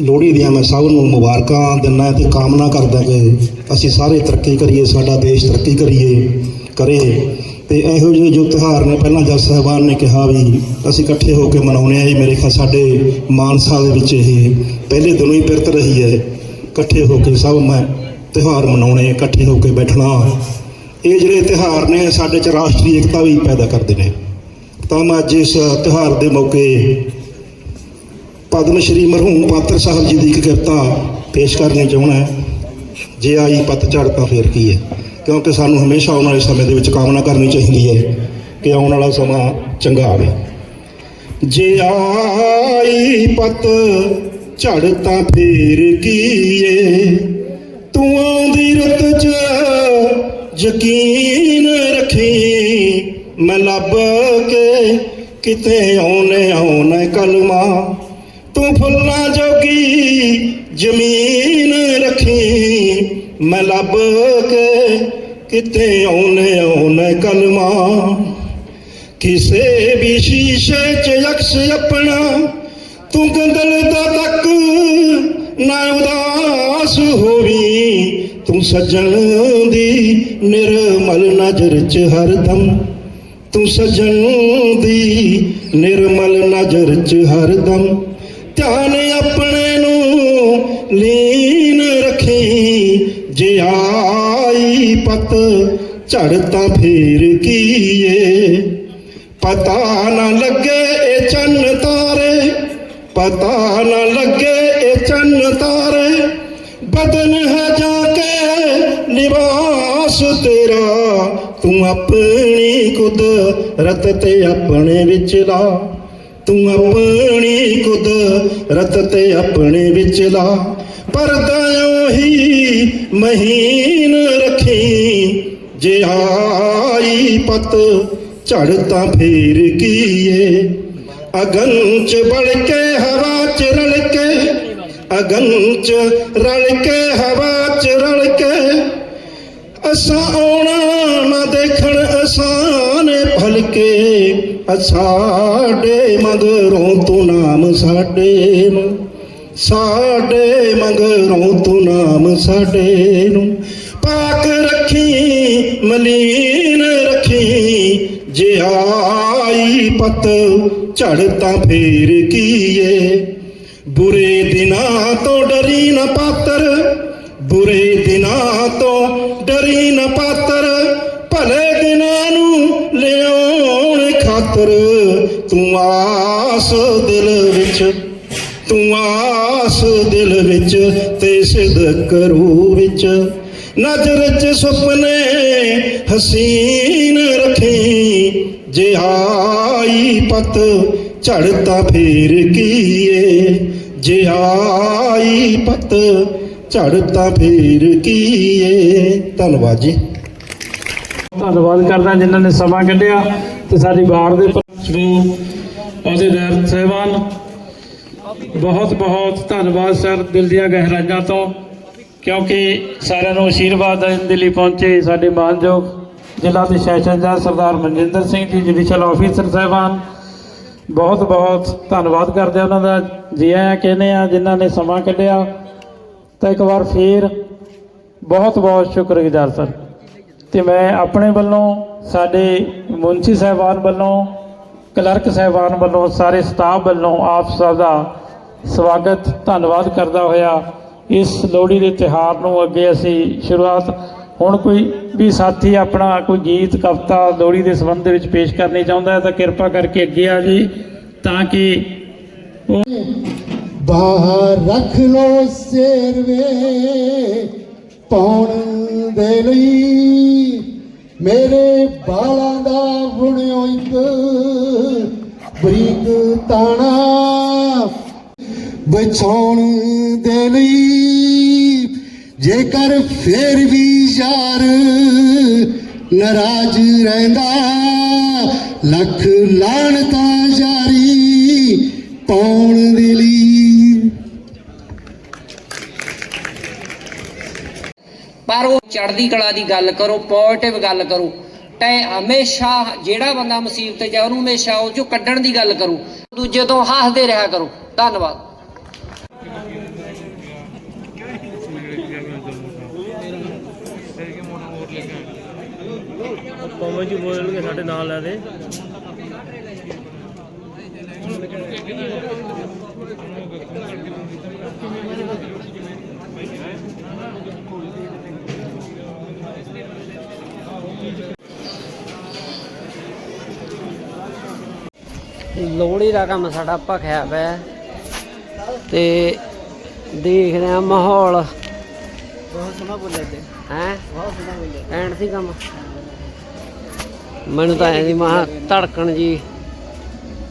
ਲੋਹੜੀ ਦੀਆਂ ਮੈਂ ਸਭ ਨੂੰ ਮੁਬਾਰਕਾਂ ਦਿੰਦਾ ਤੇ ਕਾਮਨਾ ਕਰਦਾ ਕਿ ਅਸੀਂ ਸਾਰੇ ਤਰੱਕੀ ਕਰੀਏ, ਸਾਡਾ ਦੇਸ਼ ਤਰੱਕੀ ਕਰੀਏ, ਕਰੇ। ਤੇ ਇਹੋ ਜਿਹੇ ਜੋ ਤਿਉਹਾਰ ਨੇ, ਪਹਿਲਾਂ ਜੱਜ ਸਾਹਿਬਾਨ ਨੇ ਕਿਹਾ ਵੀ ਅਸੀਂ ਇਕੱਠੇ ਹੋ ਕੇ ਮਨਾਉਣੇ ਆ ਜੀ ਮੇਰੇ ਖਿਆਲ ਸਾਡੇ ਮਾਨਸਾ ਦੇ ਵਿੱਚ ਇਹ ਪਹਿਲੇ ਦਿਨੋਂ ਹੀ ਪਿਰਤ ਰਹੀ ਹੈ। ਇਕੱਠੇ ਹੋ ਕੇ ਸਭ ਮੈਂ ਤਿਉਹਾਰ ਮਨਾਉਣੇ, ਇਕੱਠੇ ਹੋ ਕੇ ਬੈਠਣਾ। ਇਹ ਜਿਹੜੇ ਤਿਉਹਾਰ ਨੇ, ਸਾਡੇ ਚ ਰਾਸ਼ਟਰੀ ਏਕਤਾ ਵੀ ਪੈਦਾ ਕਰਦੇ ਨੇ। ਤਾਂ ਮੈਂ ਅੱਜ ਇਸ ਤਿਉਹਾਰ ਦੇ ਮੌਕੇ ਪਦਮ ਸ਼੍ਰੀ ਮਰਹੂਮ ਪਾਤਰ ਸਾਹਿਬ ਜੀ ਦੀ ਇੱਕ ਕਵਿਤਾ ਪੇਸ਼ ਕਰਨੀ ਚਾਹੁੰਦਾ ਜੇ ਆਈ ਪਤਝੜ ਤਾਂ ਫੇਰ ਕੀ ਹੈ? ਕਿਉਂਕਿ ਸਾਨੂੰ ਹਮੇਸ਼ਾ ਆਉਣ ਵਾਲੇ ਸਮੇਂ ਦੇ ਵਿੱਚ ਕਾਮਨਾ ਕਰਨੀ ਚਾਹੀਦੀ ਹੈ ਕਿ ਆਉਣ ਵਾਲਾ ਸਮਾਂ ਚੰਗਾ ਆਵੇ। ਜੇ ਆਈ ਪਤ ਝੜ ਤਾਂ ਫੇਰ ਕੀਏ ਤੂੰ ਆਉਂਦੀ ਰੁੱਤ ਚ ਯਕੀਨ ਰੱਖੀ, ਮੈਂ ਲੱਭ ਕੇ ਕਿਤੇ ਆਉਣੇ ਆਉਣੇ ਕਲਮਾ ਫੁੱਲਾਂ ਜੋਗੀ ਜ਼ਮੀਨ ਰੱਖੀ। ਮੈਂ ਲੱਭ ਕੇ ਕਿਤੇ ਆਉਣੇ ਆਉਣੇ ਕਲਮਾ। ਕਿਸੇ ਵੀ ਸ਼ੀਸ਼ੇ 'ਚ ਅਕਸ ਆਪਣਾ, ਤੂੰ ਗੰਦਲ ਦਾ ਤੱਕ ਨਾ ਉਦਾਸ ਹੋਵੀ। ਤੂੰ ਸੱਜਣ ਦੀ ਨਿਰਮਲ ਨਜ਼ਰ 'ਚ ਹਰਦਮ ਤੂੰ ਸੱਜਣ ਦੀ ਨਿਰਮਲ ਨਜ਼ਰ 'ਚ ਹਰਦਮ ਧਿਆਨ ਆਪਣੇ ਨੂੰ ਲੀਨ ਰੱਖੀ, ਜੇ ਆਈ ਪਤ ਝੜ ਤਾਂ ਫੇਰ ਕੀਏ? ਪਤਾ ਨਾ ਲੱਗੇ ਇਹ ਚੰਨ ਤਾਰੇ, ਪਤਾ ਨਾ ਲੱਗੇ ਇਹ ਚੰਨ ਤਾਰੇ, ਬਦਨ ਹੈ ਜਾ ਕੇ ਲਿਬਾਸ ਤੇਰਾ, ਤੂੰ ਆਪਣੀ ਕੁਦਰਤ ਤੇ ਆਪਣੇ ਵਿੱਚ ਲਾ ਤੂੰ ਆਪਣੀ ਕੁਦਰਤ ਤੇ ਆਪਣੇ ਵਿੱਚ ਲਾ ਪਰਦਾ ਉਹੀ ਮਹੀਨ ਰੱਖੀ। ਜੇ ਆਈ ਪਤ ਝੜ ਤਾਂ ਫੇਰ ਕੀਏ? ਅਗਨ ਚ ਬੜ ਕੇ ਹਵਾ ਚ ਰਲ ਕੇ, ਅਗਨ ਚ ਰਲ ਕੇ ਹਵਾ ਚ ਰਲ ਕੇ। ਅਸਾਂ ਆਉਣਾ ਨਾ ਦੇਖਣ ਅਸਾਂ ਨੇ ਭਲਕੇ ਸਾਡੇ ਮਗਰੋਂ ਤੂੰ ਨਾਮ ਸਾਡੇ ਨੂੰ, ਸਾਡੇ ਮਗਰੋਂ ਤੂੰ ਨਾਮ ਸਾਡੇ ਨੂੰ। ਪਾਕ ਰੱਖੀ, ਮਲੀਨ ਰੱਖੀ, ਜੇ ਆਈ ਪਤ ਝੜ ਤਾਂ ਫੇਰ ਕੀਏ। ਬੁਰੇ ਦਿਨਾਂ ਤੋਂ ਡਰੀ ਨਾ ਪਾਤਰ, ਬੁਰੇ ਦਿਨਾਂ ਤੋਂ ਡਰੀ ਨਾ ਪਾਤਰ। ਖਾਤਰ ਤੂੰ ਆਸ ਦਿਲ ਵਿੱਚ, ਤੂੰ ਆਸ ਦਿਲ ਵਿੱਚ ਤੇ ਸਿਦਕ ਰੂ ਵਿੱਚ। ਨਜ਼ਰ ਚ ਸੁਪਨੇ ਹਸੀਨ ਰੱਖੀ, ਜੇ ਆਈ ਪਤ ਝੜਤਾ ਫੇਰ ਕੀਏ। ਜੇ ਆਈ ਪਤ ਝੜਤਾ ਫੇਰ ਕੀਏ। ਧੰਨਵਾਦ ਜੀ। ਧੰਨਵਾਦ ਕਰਦਾ ਜਿਨ੍ਹਾਂ ਨੇ ਸਮਾਂ ਕੱਢਿਆ। ਤੇ ਸਾਡੀ ਬਾਰ ਦੇ ਸਮੂਹ ਅਹੁਦੇਦਾਰ ਸਹਿਬਾਨ, ਬਹੁਤ ਬਹੁਤ ਧੰਨਵਾਦ ਸਰ, ਦਿਲ ਦੀਆਂ ਗਹਿਰਾਈਆਂ ਤੋਂ, ਕਿਉਂਕਿ ਸਾਰਿਆਂ ਨੂੰ ਆਸ਼ੀਰਵਾਦ ਦੇਣ ਦੇ ਲਈ ਪਹੁੰਚੇ ਸਾਡੇ ਮਾਨਯੋਗ ਜ਼ਿਲ੍ਹਾ ਦੇ ਸੈਸ਼ਨ ਜੱਜ ਸਰਦਾਰ ਮਨਜਿੰਦਰ ਸਿੰਘ ਜੀ ਜੁਡੀਸ਼ਲ ਆਫੀਸਰ ਸਾਹਿਬਾਨ। ਬਹੁਤ ਬਹੁਤ ਧੰਨਵਾਦ ਕਰਦੇ ਉਹਨਾਂ ਦਾ, ਜੀ ਆਇਆਂ ਕਹਿੰਦੇ ਆ, ਜਿਨ੍ਹਾਂ ਨੇ ਸਮਾਂ ਕੱਢਿਆ। ਤਾਂ ਇੱਕ ਵਾਰ ਫੇਰ ਬਹੁਤ ਬਹੁਤ ਸ਼ੁਕਰਗੁਜ਼ਾਰ ਸਰ। ਤੇ ਮੈਂ ਆਪਣੇ ਵੱਲੋਂ ਸਾਡੇ ਮੁੰਸ਼ੀ ਸਾਹਿਬਾਨ ਵੱਲੋਂ, ਕਲਰਕ ਸਾਹਿਬਾਨ ਵੱਲੋਂ, ਸਾਰੇ ਸਟਾਫ ਵੱਲੋਂ ਆਪ ਸਭ ਦਾ ਸਵਾਗਤ, ਧੰਨਵਾਦ ਕਰਦਾ ਹੋਇਆ। ਇਸ ਲੋਹੜੀ ਦੇ ਤਿਉਹਾਰ ਨੂੰ ਅੱਗੇ ਅਸੀਂ ਸ਼ੁਰੂਆਤ, ਹੁਣ ਕੋਈ ਵੀ ਸਾਥੀ ਆਪਣਾ ਕੋਈ ਗੀਤ, ਕਵਿਤਾ ਲੋਹੜੀ ਦੇ ਸੰਬੰਧ ਦੇ ਵਿੱਚ ਪੇਸ਼ ਕਰਨੀ ਚਾਹੁੰਦਾ ਹੈ ਤਾਂ ਕਿਰਪਾ ਕਰਕੇ ਅੱਗੇ ਆ ਜੀ, ਤਾਂ ਕਿ ਬਾਹਰ ਰੱਖ ਲੋ ਸੇਰਵੇ, ਪਾਉਣ ਦੇ ਲਈ ਮੇਰੇ ਬਾਲਾਂ ਦਾ ਬੁਣਿਓ ਇੱਕ ਬਰੀਕ ਤਾਣਾ ਬਚਾਉਣ ਦੇ ਲਈ। ਜੇਕਰ ਫੇਰ ਵੀ ਯਾਰ ਨਾਰਾਜ਼ ਰਹਿੰਦਾ, ਲੱਖ ਲਾਣਤਾਂ ਜਾਰੀ ਪਾਉਣ ਦੀ ਚੜ੍ਹਦੀ ਕਲਾ ਦੀ ਗੱਲ ਕਰੋ ਪੋਜ਼ਿਟਿਵ ਗੱਲ ਕਰੋ। ਤੈ ਹਮੇਸ਼ਾ ਜਿਹੜਾ ਬੰਦਾ ਮੁਸੀਬਤ 'ਚ ਆ, ਉਹਨੂੰ ਹਮੇਸ਼ਾ ਉਹ ਚੋਂ ਕੱਢਣ ਦੀ ਗੱਲ ਕਰੋ। ਦੂਜੇ ਤੋਂ ਹੱਸਦੇ ਰਿਹਾ ਕਰੋ। ਧੰਨਵਾਦ। ਕੌਮੇ ਜੀ ਬੋਲਣਗੇ, ਸਾਡੇ ਨਾਲ ਲੈ ਦੇ। ਲੋਹੜੀ ਦਾ ਕੰਮ ਸਾਡਾ ਭਖਿਆ ਪਿਆ। ਤੇ ਦੇਖਦੇ ਆ ਮਾਹੌਲ। ਬਹੁਤ ਸੋਹਣਾ ਬੋਲਿਆ ਤੇ। ਹੈ? ਬਹੁਤ ਸੋਹਣਾ ਬੋਲਿਆ ਐਂਡ ਸੀ ਕੰਮ। ਮੈਨੂੰ ਤਾਂ ਐਂ ਦੀ ਮਾਂ ਧੜਕਣ ਜੀ।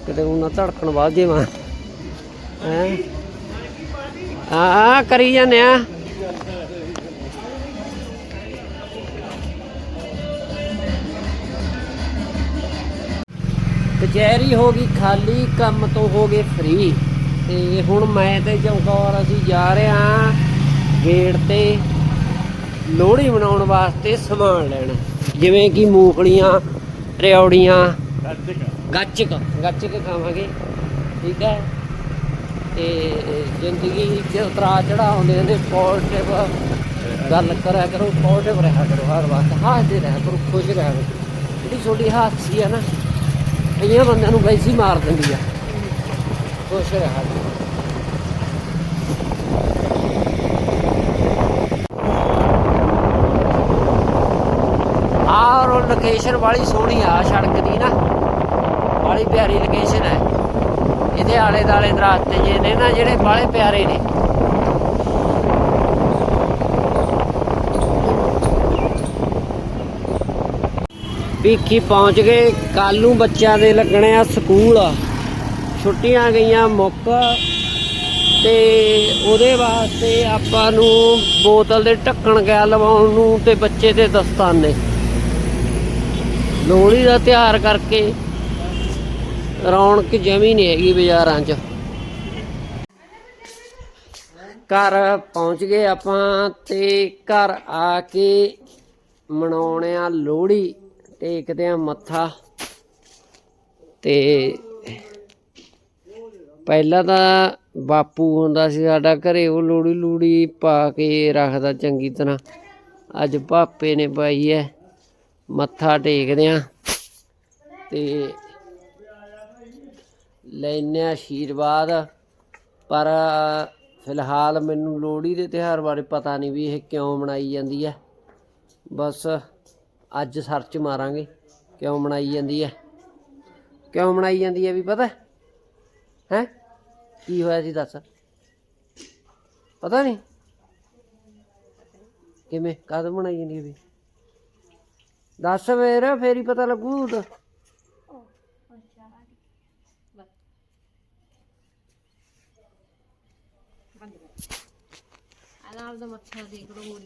ਕਿਤੇ ਉਹਨਾਂ ਧੜਕਣ ਵੱਧ ਜੇ ਮਾਂ ਹੈ? ਆ ਕਰੀ ਜਾਂਦੇ ਆ। ਕਚਹਿਰੀ ਹੋ ਗਈ ਖਾਲੀ, ਕੰਮ ਤੋਂ ਹੋ ਗਏ ਫ੍ਰੀ ਤੇ ਹੁਣ ਮੈਂ ਤੇ ਚਮਕੌਰ ਅਸੀਂ ਜਾ ਰਹੇ ਹਾਂ ਗੇਟ ਤੇ ਲੋਹੜੀ ਮਨਾਉਣ ਵਾਸਤੇ ਸਮਾਨ ਲੈਣ। ਜਿਵੇਂ ਕਿ ਮੂੰਗਲੀਆਂ ਰਿਉੜੀਆਂ ਗੱਚਕ ਗੱਚਕ ਖਾਵਾਂਗੇ। ਠੀਕ ਹੈ? ਤੇ ਜ਼ਿੰਦਗੀ 'ਚ ਉਤਰਾ ਚੜਾ ਹੁੰਦੇ ਨੇ ਪੋਜ਼ਿਟਿਵ ਗੱਲ ਕਰਿਆ ਕਰੋ ਪੋਜ਼ਿਟਿਵ ਰਿਹਾ ਕਰੋ, ਹਰ ਵਕਤ ਹੱਸਦੇ ਰਿਹਾ ਕਰੋ, ਖੁਸ਼ ਰਿਹਾ ਕਰੋ। ਜਿਹੜੀ ਛੋਟੀ ਹਾਸੀ ਆ ਨਾ ਕਈਆਂ ਬੰਦਿਆਂ ਨੂੰ ਵੈਸੀ ਮਾਰ ਦਿੰਦੀ ਆ। ਖੁਸ਼ ਰਿਹਾ। ਆਹ ਉਹ ਲੋਕੇਸ਼ਨ ਵਾਲੀ ਸੋਹਣੀ ਆ, ਸੜਕ ਦੀ ਨਾ। ਬੜੀ ਪਿਆਰੀ ਲੋਕੇਸ਼ਨ ਹੈ ਇਹਦੇ ਆਲੇ ਦਾਲੇ ਦਰਖਤ ਜੇ ਨੇ ਨਾ, ਜਿਹੜੇ ਬਾਲੇ ਪਿਆਰੇ ਨੇ। ਭੀਖੀ ਪਹੁੰਚ ਗਏ। ਕੱਲ ਨੂੰ ਬੱਚਿਆਂ ਦੇ ਲੱਗਣੇ ਆ ਸਕੂਲ। ਛੁੱਟੀਆਂ ਗਈਆਂ ਮੁੱਕ। ਤੇ ਉਹਦੇ ਵਾਸਤੇ ਆਪਾਂ ਨੂੰ ਬੋਤਲ ਦੇ ਢੱਕਣ ਗਿਆ ਲਵਾਉਣ ਨੂੰ ਤੇ ਬੱਚੇ ਦੇ ਦਸਤਾਨੇ। ਲੋਹੜੀ ਦਾ ਤਿਉਹਾਰ ਕਰਕੇ ਰੌਣਕ ਜਮੀ ਨਹੀਂ ਹੈਗੀ ਬਾਜ਼ਾਰਾਂ 'ਚ। ਘਰ ਪਹੁੰਚ ਗਏ ਆਪਾਂ ਤੇ ਘਰ ਆ ਕੇ ਮਨਾਉਣੇ ਆ ਲੋਹੜੀ। ਟੇਕਦੇ ਆ ਮੱਥਾ ਤੇ ਪਹਿਲਾਂ ਤਾਂ ਬਾਪੂ ਹੁੰਦਾ ਸੀ ਸਾਡਾ ਘਰੇ, ਉਹ ਲੋੜੀ ਲੂੜੀ ਪਾ ਕੇ ਰੱਖਦਾ ਚੰਗੀ ਤਰ੍ਹਾਂ। ਅੱਜ ਪਾਪੇ ਨੇ ਪਾਈ ਐ, ਮੱਥਾ ਟੇਕਦੇ ਆ ਤੇ ਲੈਨੇ ਆਸ਼ੀਰਵਾਦ ਪਰ ਫਿਲਹਾਲ ਮੈਨੂੰ ਲੋਹੜੀ ਦੇ ਤਿਉਹਾਰ ਬਾਰੇ ਪਤਾ ਨਹੀਂ ਵੀ ਇਹ ਕਿਉਂ ਮਨਾਈ ਜਾਂਦੀ ਹੈ ਬਸ ਅੱਜ ਸਰਚ ਮਾਰਾਂਗੇ ਕਿਉਂ ਮਨਾਈ ਜਾਂਦੀ ਹੈ ਕਿਉਂ ਮਨਾਈ ਜਾਂਦੀ ਹੈ ਵੀ ਪਤਾ? ਹੈ? ਕੀ ਹੋਇਆ ਸੀ ਦੱਸ? ਪਤਾ ਨਹੀਂ ਕਿਵੇਂ ਕਦ ਮਨਾਈ ਜਾਂਦੀ ਹੈ ਵੀ? ਦੱਸ ਫੇਰ ਫੇਰ ਹੀ ਪਤਾ ਲੱਗੂ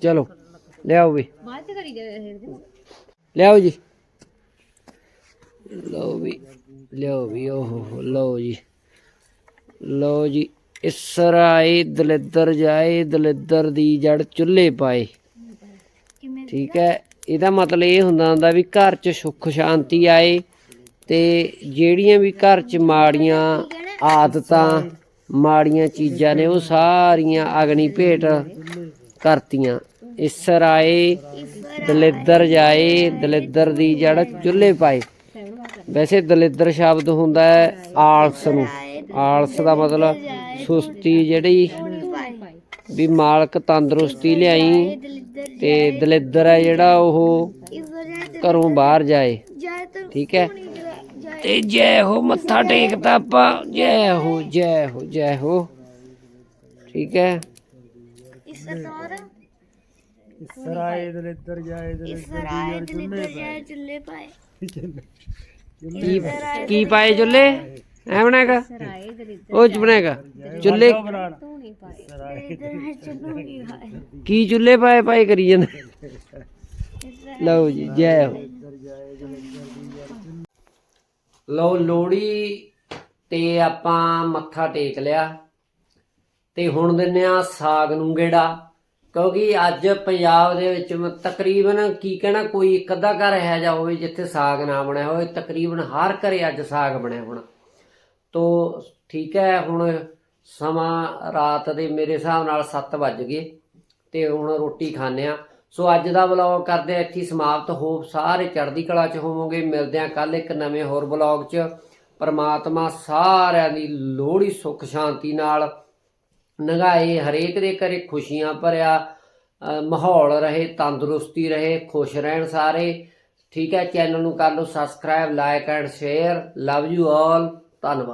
ਚਲੋ ਲਿਆਓ ਵੀ। ਬਾਅਦ ਚ ਕਰੀ ਗਏ ਲਿਆਓ ਜੀ। ਲਓ ਵੀ ਲਿਆਓ ਵੀ ਓਹੋ ਲਓ ਜੀ। ਲਓ ਜੀ ਇਸਰਾਏ ਦਲਿੱਦਰ ਜਾਏ ਦਲਿੱਦਰ ਦੀ ਜੜ ਚੁੱਲ੍ਹੇ ਪਾਏ। ਠੀਕ ਹੈ ਇਹਦਾ ਮਤਲਬ ਇਹ ਹੁੰਦਾ ਹੁੰਦਾ ਵੀ ਘਰ 'ਚ ਸੁੱਖ ਸ਼ਾਂਤੀ ਆਏ ਤੇ ਜਿਹੜੀਆਂ ਵੀ ਘਰ 'ਚ ਮਾੜੀਆਂ ਆਦਤਾਂ ਮਾੜੀਆਂ ਚੀਜ਼ਾਂ ਨੇ ਉਹ ਸਾਰੀਆਂ ਅਗਨੀ ਭੇਟ ਕਰਤੀਆਂ। ਇਸਰਾਏ ਦਲਿੱਦਰ ਜਾਏ, ਦਲਿੱਦਰ ਦੀ ਜੜ ਚੁੱਲ੍ਹੇ ਪਾਏ। ਵੈਸੇ ਦਲਿੱਦਰ ਸ਼ਬਦ ਹੁੰਦਾ ਹੈ ਆਲਸ ਨੂੰ। ਆਲਸ ਦਾ ਮਤਲਬ ਸੁਸਤੀ ਜਿਹੜੀ ਵੀ ਮਾਲਕ ਤੰਦਰੁਸਤੀ ਲਿਆਈ ਤੇ ਦਲਿੱਦਰ ਹੈ ਜਿਹੜਾ ਉਹ ਘਰੋਂ ਬਾਹਰ ਜਾਏ। ਠੀਕ ਹੈ? ਤੇ ਜੈ ਹੋ ਮੱਥਾ ਟੇਕਦਾ ਆਪਾਂ, ਜੈ ਹੋ ਜੈ ਹੋ ਜੈ ਹੋ। ਠੀਕ ਹੈ? ਸਰਾਏ ਦੇ ਇੱਧਰ ਜਾਏ ਦੇ ਕੀ ਕੀ ਪਾਏ ਚੁੱਲੇ ਐ ਬਣਾਏਗਾ ਉਹ ਚ ਬਣਾਏਗਾ ਚੁੱਲੇ ਕੀ ਚੁੱਲੇ ਪਾਏ ਪਾਏ ਕਰੀ ਜਾਂਦੇ? ਲਓ ਜੀ ਜੈ ਹੋ। ਲਓ ਲੋੜੀ ਤੇ ਆਪਾਂ ਮੱਥਾ ਟੇਕ ਲਿਆ। ਤੇ ਹੁਣ ਦਿੰਨੇ ਆ ਸਾਗ ਨੂੰ ਗੇੜਾ। ਕਿਉਂਕਿ ਅੱਜ ਪੰਜਾਬ ਦੇ ਵਿੱਚ ਮ- ਤਕਰੀਬਨ ਕੀ ਕਹਿਣਾ, ਕੋਈ ਇੱਕ ਅੱਧਾ ਘਰ ਇਹੋ ਜਿਹਾ ਹੋਵੇ ਜਿੱਥੇ ਸਾਗ ਨਾ ਬਣਿਆ ਹੋਵੇ, ਤਕਰੀਬਨ ਹਰ ਘਰੇ ਅੱਜ ਸਾਗ ਬਣਿਆ ਹੋਣਾ। ਤੋ ਠੀਕ ਹੈ, ਹੁਣ ਸਮਾਂ ਰਾਤ ਦੇ ਮੇਰੇ ਹਿਸਾਬ ਨਾਲ 7 ਵੱਜ ਗਏ ਤੇ ਹੁਣ ਰੋਟੀ ਖਾਣੇ ਆ ਸੋ ਅੱਜ ਦਾ ਵਲੌਗ ਕਰਦੇ ਆ ਇੱਥੇ ਹੀ ਸਮਾਪਤ। ਹੋਪ ਸਾਰੇ ਚੜ੍ਹਦੀ ਕਲਾ ਚ ਹੋਵੋਗੇ। ਮਿਲਦੇ ਆ ਕੱਲ ਇੱਕ ਨਵੇਂ ਹੋਰ ਵਲੌਗ ਚ। ਪਰਮਾਤਮਾ ਸਾਰਿਆਂ ਦੀ ਲੋਹੜੀ, ਸੁੱਖ, ਸ਼ਾਂਤੀ ਨਾਲ ਨਗਾਏ, ਹਰੇਕ ਦੇ ਘਰੇ ਖੁਸ਼ੀਆਂ ਭਰਿਆ ਮਾਹੌਲ ਰਹੇ, ਤੰਦਰੁਸਤੀ ਰਹੇ, ਖੁਸ਼ ਰਹਿਣ ਸਾਰੇ। ਠੀਕ ਹੈ, ਚੈਨਲ ਨੂੰ ਕਰ ਲਓ subscribe like and share love you all ਧੰਨਵਾਦ।